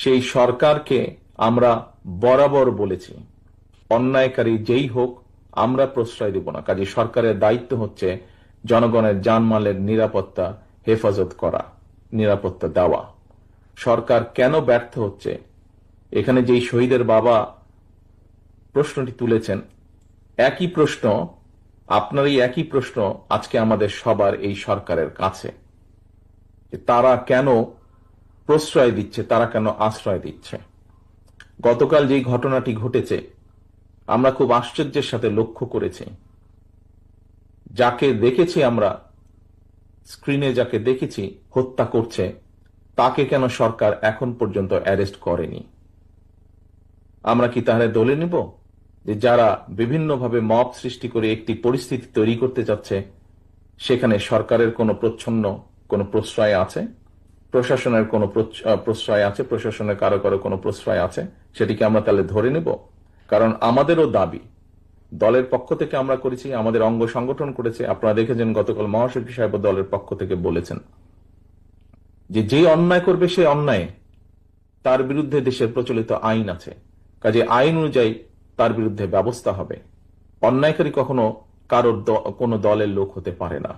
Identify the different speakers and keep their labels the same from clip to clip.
Speaker 1: সেই সরকারকে আমরা বরাবর বলেছি। অন্যায়কারী যেই হোক, আমরা প্রশ্রয় দেব না। কাজে সরকারের দায়িত্ব হচ্ছে জনগণের জানমালের নিরাপত্তা হেফাজত করা, নিরাপত্তা দেওয়া। সরকার কেন ব্যর্থ হচ্ছে? এখানে যেই শহীদের বাবা প্রশ্নটি তুলেছেন, একই প্রশ্ন আপনার এই একই প্রশ্ন আজকে আমাদের সবার এই সরকারের কাছে। তারা কেন প্রশ্রয় দিচ্ছে, তারা কেন আশ্রয় দিচ্ছে? গতকাল যেই ঘটনাটি ঘটেছে, আমরা খুব আশ্চর্যের সাথে লক্ষ্য করেছি। যাকে দেখেছি আমরা, স্ক্রিনে যাকে দেখেছি, হত্যা করছে, তাকে কেন সরকার এখন পর্যন্ত অ্যারেস্ট করেনি? আমরা কি তাহলে দলে নেব? যে যারা বিভিন্নভাবে মব সৃষ্টি করে একটি পরিস্থিতি তৈরি করতে যাচ্ছে সেখানে সরকারের কোনো প্রচ্ছন্ন, কোনো প্রশ্রয় আছে? প্রশাসনের কোনো প্রশ্রয় আছে? প্রশাসনের কারও কারও কোনো প্রশ্রয় আছে? সেটিকে আমরা তাহলে ধরে নেব? কারণ আমাদেরও দাবি, দলের পক্ষ থেকে আমরা করেছি, আমাদের অঙ্গ সংগঠন করেছে। আপনারা দেখেছেন গতকাল মহাসচিব সাহেব দলের পক্ষ থেকে বলেছেন যে যে অন্যায় করবে সে অন্যায়। তার বিরুদ্ধে দেশের প্রচলিত আইন আছে। কাজে আইন অনুযায়ী তার বিরুদ্ধে ব্যবস্থা হবে। অন্যায়কারী কখনো কারোর কোনো দলের লোক হতে পারে না।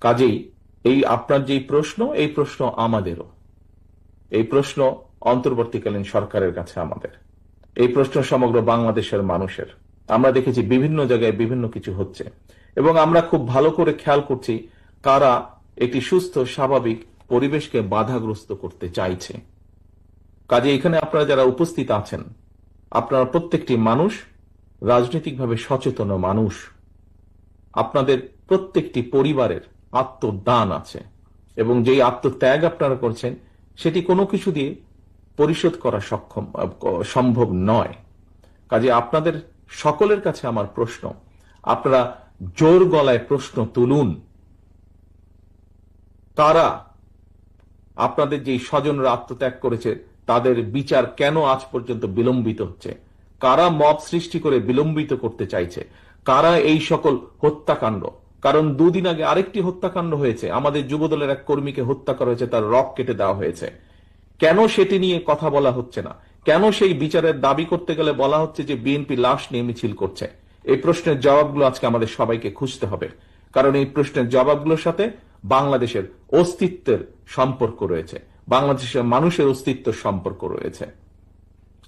Speaker 1: কাজেই এই আপনার যেই প্রশ্ন, এই প্রশ্ন আমাদেরও। এই প্রশ্ন অন্তর্বর্তীকালীন সরকারের কাছে আমাদের। এই প্রশ্ন সমগ্র বাংলাদেশের মানুষের। আমরা দেখেছি বিভিন্ন জায়গায় বিভিন্ন কিছু হচ্ছে। এবং আমরা খুব ভালো করে খেয়াল করছি কারা একটি সুস্থ, স্বাভাবিক পরিবেশকে বাধাগ্রস্ত করতে চাইছে। কাজে এখানে আপনারা যারা উপস্থিত আছেন, আপনারা প্রত্যেকটি মানুষ রাজনৈতিকভাবে সচেতন মানুষ। আপনাদের প্রত্যেকটি পরিবারের আত্মদান আছে। এবং যেই আত্মত্যাগ আপনারা করছেন, সেটি কোনো কিছু দিয়ে পরিশোধ করা সক্ষম, সম্ভব নয়। কাজে আপনাদের সকলের কাছে আমার প্রশ্ন, আপনারা জোর গলায় প্রশ্ন তুলুন। তারা, আপনাদের যেই স্বজনরা আত্মত্যাগ করেছে, তাদের বিচার কেন আজ পর্যন্ত বিলম্বিত হচ্ছে? কারা মব সৃষ্টি করে বিলম্বিত করতে চাইছে? কারা এই সকল হত্যাকাণ্ড? কারণ দুদিন আগে আরেকটি হত্যাকাণ্ড হয়েছে। আমাদের যুবদলের এক কর্মীকে হত্যা করা হয়েছে, তার রক কেটে দেওয়া হয়েছে। কেন সেটি নিয়ে কথা বলা হচ্ছে না? কেন সেই বিচারের দাবি করতে গেলে বলা হচ্ছে যে বিএনপি লাশ নিয়ে মিছিল করছে? এই প্রশ্নের জবাবগুলো আজকে আমাদের সবাইকে খুঁজতে হবে। কারণ এই প্রশ্নের জবাবগুলোর সাথে বাংলাদেশের অস্তিত্বের সম্পর্ক রয়েছে। বাংলাদেশের মানুষের অস্তিত্বের সম্পর্ক রয়েছে।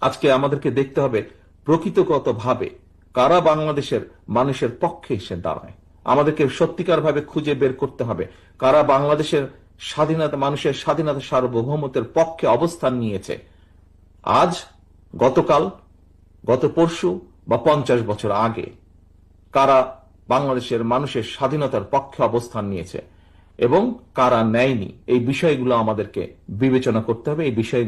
Speaker 1: আজকে আমাদেরকে দেখতে হবে প্রকৃতগতভাবে কারা বাংলাদেশের মানুষের পক্ষে এসে দাঁড়ায়। আমাদেরকে সত্যিকার ভাবে খুঁজে বের করতে হবে। কারা বাংলাদেশের স্বাধীনতা, মানুষের স্বাধীনতা সার্বভৌমত্বের পক্ষে অবস্থান নিয়েছে, আজ, গতকাল, গত পরশু বা পঞ্চাশ বছর আগে, কারা বাংলাদেশের মানুষের স্বাধীনতার পক্ষে অবস্থান নিয়েছে এবং কারা নেয়নি, এই বিষয়গুলো আমাদেরকে বিবেচনা করতে হবে, এই বিষয়